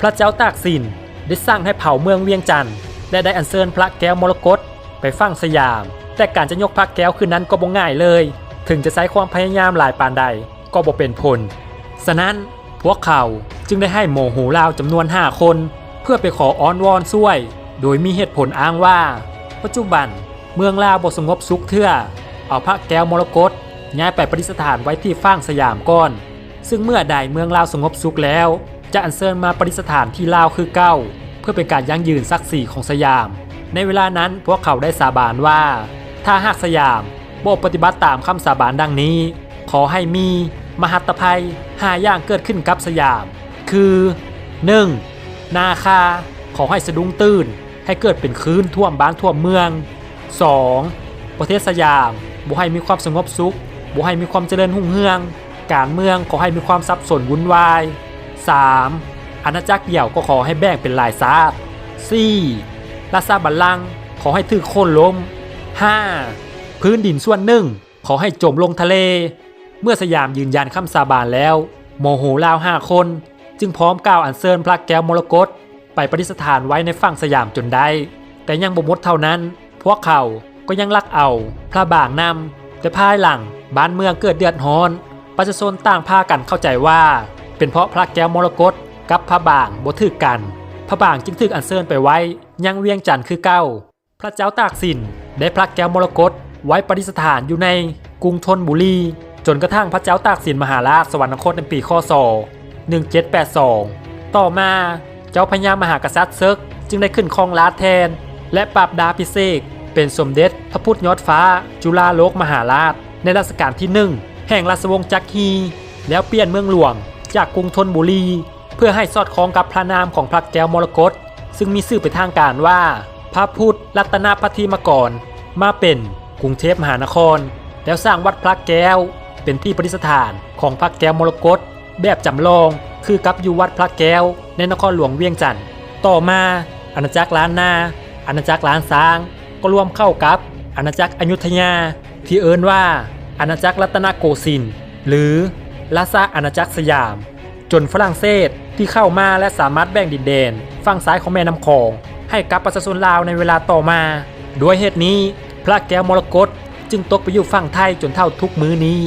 พระเจ้าตากสินได้สร้างให้เผ่าเมืองเวียงจันทร์และได้อัญเชิญพระแก้วมรกตไปฟังสยาม แต่การจะยกพระแก้วคืนนั้นก็บ่ง่ายเลย ถึงจะใช้ความพยายามหลายปานใดก็บ่เป็นผลฉะนั้นพวกเขาจึงได้ให้โมโหลาวจำนวน5คน เพื่อไปขออ้อนวอนช่วย โดยมีเหตุผลอ้างว่า ปัจจุบันเมืองลาวบ่สงบสุขเทื่อ เอาพระแก้วมรกตย้ายไปประดิษฐานไว้ที่ฟางสยามก่อน ซึ่งเมื่อใดเมืองลาวสงบสุขแล้ว จะอัญเชิญมาประดิษฐานที่ลาวคือเก้า เพื่อเป็นการยั่งยืนศักดิ์ศรีของสยาม ในเวลานั้นพวกเขาได้สาบานว่า ถ้าหากสยามบ่ปฏิบัติตามคำสาบานดังนี้ ขอให้มี มหัตภัยหาอย่างเกิดขึ้นกับสยาม คือ 1. นาคา ขอให้สะดุ้งตื่น ให้เกิดเป็นคลื่นท่วมบ้านท่วมเมือง 2. ประเทศสยามบ่ให้มีความสงบสุขบ่ให้มีความเจริญรุ่งเรือง การเมืองขอให้มีความสับสนวุ่นวาย 3. อาณาจักรเดี่ยวก็ขอให้แบ่งเป็นหลายซาบ 4. ราชาบัลลังก์ขอให้ถือโค่นล้ม 5. พื้นดินส่วนหนึ่ง ขอให้จมลงทะเล เมื่อสยามยืนยันคำสาบานแล้ว โมโหลาวห้าคน จึงพร้อมกล่าวอัญเชิญพระแก้วมรกตไปประดิษฐานไว้ในฝั่งสยามจนได้ แต่ยังบ่มดเท่านั้น พวกเขาก็ยังลักเอา พระบางนำแต่ภายหลังบ้านเมืองเกิดเดือดร้อน ประชาชนต่างพากันเข้าใจว่า เป็นเพราะพระแก้วมรกตกับพระบางบ่ถือกัน พระบางจึงถูกอัญเชิญไปไว้ยังเวียงจันทร์คือเก้า พระเจ้าตากสินได้พระแก้วมรกตไว้ประดิษฐานอยู่ในกรุงธนบุรี จนกระทั่งพระเจ้าตากสินมหาราชสวรรคตในปีคศ1782 ต่อมาเจ้าพญามหากษัตริย์เซิกจึงได้ขึ้นครองราชแทน และปราบดาพิเศษเป็นสมเด็จพระพุทธยอดฟ้า จุฬาโลกมหาราช ในรัชกาลที่หนึ่งแห่งราชวงศ์จักรีแล้วเปลี่ยนเมืองหลวง จากกรุงธนบุรี เพื่อให้สอดคล้องกับพระนามของพระแก้วมรกตซึ่งมีชื่อไปนทางการว่า พระพุทธรัตนพัทธิมกร มาเป็นกรุงเทพมหานคร แล้วสร้างวัดพระแก้ว เป็นที่ประดิษฐานของพระแก้วมรกตแบบจำลองคือกับอยู่วัดพระแก้วในนครหลวงเวียงจันทร์ต่อมาอาณาจักรล้านนาอาณาจักรล้านซาง ก็รวมเข้ากับอาณาจักรอยุธยาที่เอิ้นว่าอาณาจักรรัตนโกสินทร์หรือ รางอาณาจักรสยาม จนฝรั่งเศสที่เข้ามาและสามารถแบ่งดินแดนฝั่งซ้ายของแม่น้ำคองให้กับประชาชนลาวในเวลาต่อมา ด้วยเหตุนี้ พระแก้วมรกตจึงตกไปอยู่ฝั่งไทยจนเท่าทุกมื้อนี้